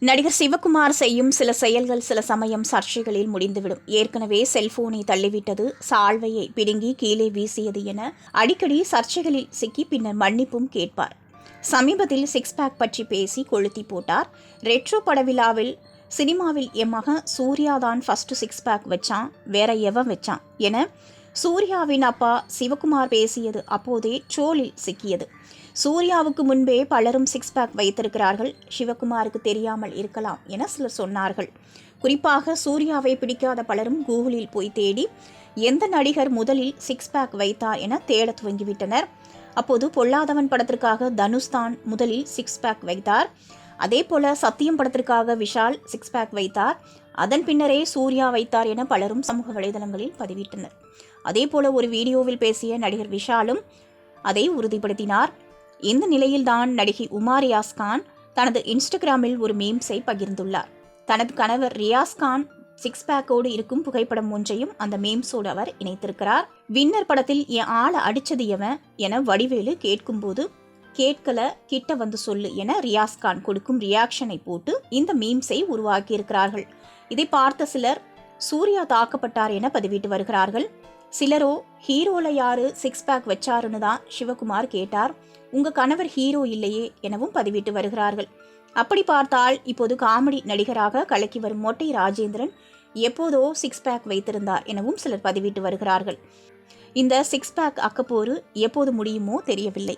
நடிகர் சிவகுமார் செய்யும் சில செயல்கள் சில சமயம் சர்ச்சைகளில் முடிந்துவிடும். ஏற்கனவே செல்போனை தள்ளிவிட்டது. சால்வையை பிடுங்கி கீழே வீசியது என அடிக்கடி சர்ச்சைகளில் சிக்கி பின்னர் மன்னிப்பும் கேட்பார். சமீபத்தில் சிக்ஸ் பேக் பற்றி பேசி கொளுத்தி போட்டார். ரெட்ரோ படவிழாவில் சினிமாவில் என் மகன் சூர்யா தான் ஃபர்ஸ்ட் சிக்ஸ் பேக் வச்சான். வேற எவன் வச்சான்? என சூர்யாவின் அப்பா சிவகுமார் பேசியது அப்போதே ட்ரோலில் சிக்கியது. சூர்யாவுக்கு முன்பே பலரும் சிக்ஸ் பேக் வைத்திருக்கிறார்கள். சிவகுமாருக்கு தெரியாமல் இருக்கலாம் என சிலர் சொன்னார்கள். குறிப்பாக சூர்யாவை பிடிக்காத பலரும் கூகுளில் போய் தேடி எந்த நடிகர் முதலில் சிக்ஸ் பேக் வைத்தார் என தேட துவங்கிவிட்டனர். அப்போது பொல்லாதவன் படத்திற்காக தனுஷ்தான் முதலில் சிக்ஸ் பேக் வைத்தார். அதே போல சத்தியம் படத்திற்காக விஷால் சிக்ஸ் பேக் வைத்தார். அதன் பின்னரே சூர்யா வைத்தார் என பலரும் சமூக வலைதளங்களில் பதிவிட்டனர். அதே போல ஒரு வீடியோவில் பேசிய நடிகர் விஷாலும் அதை உறுதிப்படுத்தினார். இந்த நிலையில்தான் நடிகை உமா ரியாஸ் கான் தனது இன்ஸ்டாகிராமில் ஒரு மீம்ஸை பகிர்ந்துள்ளார். தனது கணவர் ரியாஸ் கான் சிக்ஸ் பேக்கோடு இருக்கும் புகைப்படம் ஒன்றையும் அந்த மீம்ஸோடு அவர் இணைத்திருக்கிறார். வின்னர் படத்தில் என் ஆளை அடிச்சது எவன் என வடிவேலு கேட்கும்போது கேட்கல கிட்ட வந்து சொல்லு என ரியாஸ் கான் கொடுக்கும் ரியாக்ஷனை போட்டு இந்த மீம்ஸை உருவாக்கியிருக்கிறார்கள். இதை பார்த்த சிலர் சூர்யா தாக்கப்பட்டார் என பதிவிட்டு வருகிறார்கள். சிலரோ ஹீரோல யாரு சிக்ஸ் பேக் வச்சாருன்னு தான் சிவகுமார் கேட்டார். உங்க கணவர் ஹீரோ இல்லையே எனவும் பதிவிட்டு வருகிறார்கள். அப்படி பார்த்தால் இப்போது காமெடி நடிகராக கலக்கி வரும் மொட்டை ராஜேந்திரன் எப்போதோ சிக்ஸ் பேக் வைத்திருந்தார் எனவும் சிலர் பதிவிட்டு வருகிறார்கள். இந்த சிக்ஸ் பேக் அக்கப்போரு எப்போது முடியுமோ தெரியவில்லை.